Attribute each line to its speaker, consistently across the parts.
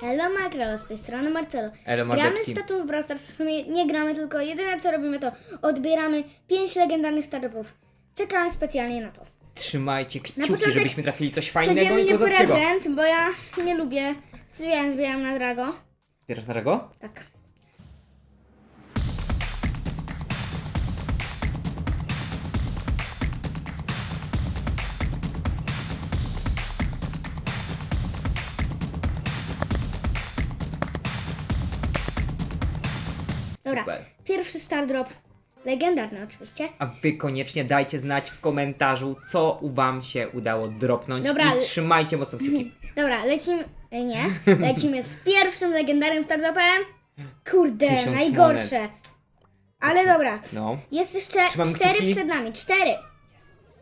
Speaker 1: Hello Macro, z tej strony Marcelo.
Speaker 2: Elo,
Speaker 1: Gramy z tatą w Brawl Stars, w sumie nie gramy, tylko jedyne co robimy to odbieramy 5 legendarnych startupów. Czekamy specjalnie na to.
Speaker 2: Trzymajcie
Speaker 1: Na
Speaker 2: kciuki,
Speaker 1: początek
Speaker 2: żebyśmy trafili coś fajnego i
Speaker 1: Codziennie
Speaker 2: kozackiego.
Speaker 1: prezent, bo ja nie lubię, zbieram, zbieram na Drago.
Speaker 2: Bierzesz na tego?
Speaker 1: Tak. Dobra,
Speaker 2: Super.
Speaker 1: pierwszy star drop. Legendarny oczywiście.
Speaker 2: A wy koniecznie dajcie znać w komentarzu, co u wam się udało dropnąć
Speaker 1: Dobra,
Speaker 2: i
Speaker 1: ale-
Speaker 2: trzymajcie mocno kciuki.
Speaker 1: Dobra, lecimy. e, Nie. Lecimy z pierwszym legendarnym startupem. Kurde,
Speaker 2: Tysiąc
Speaker 1: najgorsze. Ale dobra.
Speaker 2: No.
Speaker 1: Jest jeszcze
Speaker 2: Trzymam
Speaker 1: cztery
Speaker 2: kciuki.
Speaker 1: przed nami. Cztery.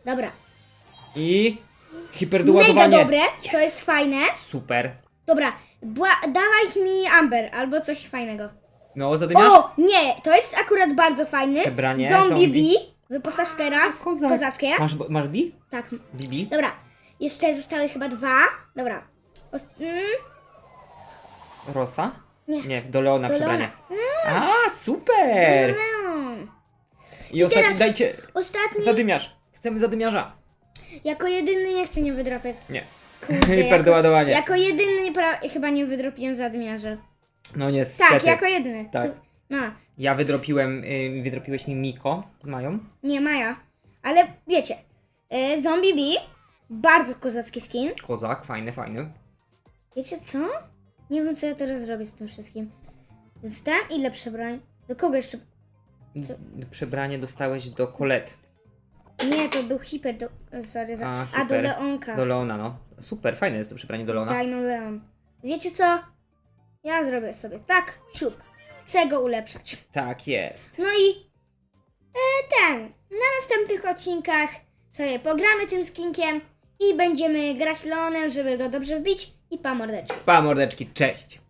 Speaker 1: Dobra.
Speaker 2: I
Speaker 1: Mega
Speaker 2: hiperdoładowanie.
Speaker 1: dobre. To jest fajne.
Speaker 2: Super.
Speaker 1: Dobra. Bła- dawaj mi Amber albo coś fajnego.
Speaker 2: No, zadymiasz?
Speaker 1: O! Nie! To jest akurat bardzo fajny.
Speaker 2: Przebranie,
Speaker 1: Zombie,
Speaker 2: zombie.
Speaker 1: Bee. Wyposaż teraz.
Speaker 2: Kozak.
Speaker 1: Kozackie.
Speaker 2: Masz, masz bi?
Speaker 1: Tak.
Speaker 2: Bibi?
Speaker 1: Dobra. Jeszcze zostały chyba dwa. Dobra. Os- mm,
Speaker 2: Rosa?
Speaker 1: Nie.
Speaker 2: Nie, do Leona
Speaker 1: Do
Speaker 2: przebranie.
Speaker 1: Leona.
Speaker 2: A, super!
Speaker 1: Leon.
Speaker 2: I ostatni,
Speaker 1: teraz-
Speaker 2: dajcie
Speaker 1: Ostatni.
Speaker 2: zadymiarz. Chcemy zadymiarza.
Speaker 1: Jako jedyny nie chcę nie wydropić.
Speaker 2: Nie.
Speaker 1: Kurde,
Speaker 2: Hiperdoładowanie.
Speaker 1: Jako, jako jedyny nie chyba nie wydropiłem zadmiarze.
Speaker 2: No niestety.
Speaker 1: Tak, jako jedyny.
Speaker 2: Tak.
Speaker 1: Tu- No,
Speaker 2: Ja wydropiłem, y, wydropiłeś mi Miko z Mają.
Speaker 1: nie Maja. Ale wiecie, y, Zombie Bee, bardzo kozacki skin.
Speaker 2: Kozak, fajny, fajny.
Speaker 1: Wiecie co? Nie wiem, co ja teraz zrobię z tym wszystkim. Dostałem ile przebrań? Do kogo jeszcze? Co?
Speaker 2: Przebranie dostałeś do Colette.
Speaker 1: Nie, to był Hiper, do... sorry, za...
Speaker 2: A,
Speaker 1: a, do
Speaker 2: Hiper.
Speaker 1: Leonka.
Speaker 2: Do Leona, no. Super, fajne jest to przebranie do Leona.
Speaker 1: Dino Leon. Wiecie co? Ja zrobię sobie tak, siup. Chcę go ulepszać.
Speaker 2: Tak jest.
Speaker 1: No i e, ten. Na następnych odcinkach sobie pogramy tym skinkiem i będziemy grać Leonem, żeby go dobrze wbić i pa mordeczki.
Speaker 2: Pa mordeczki, cześć.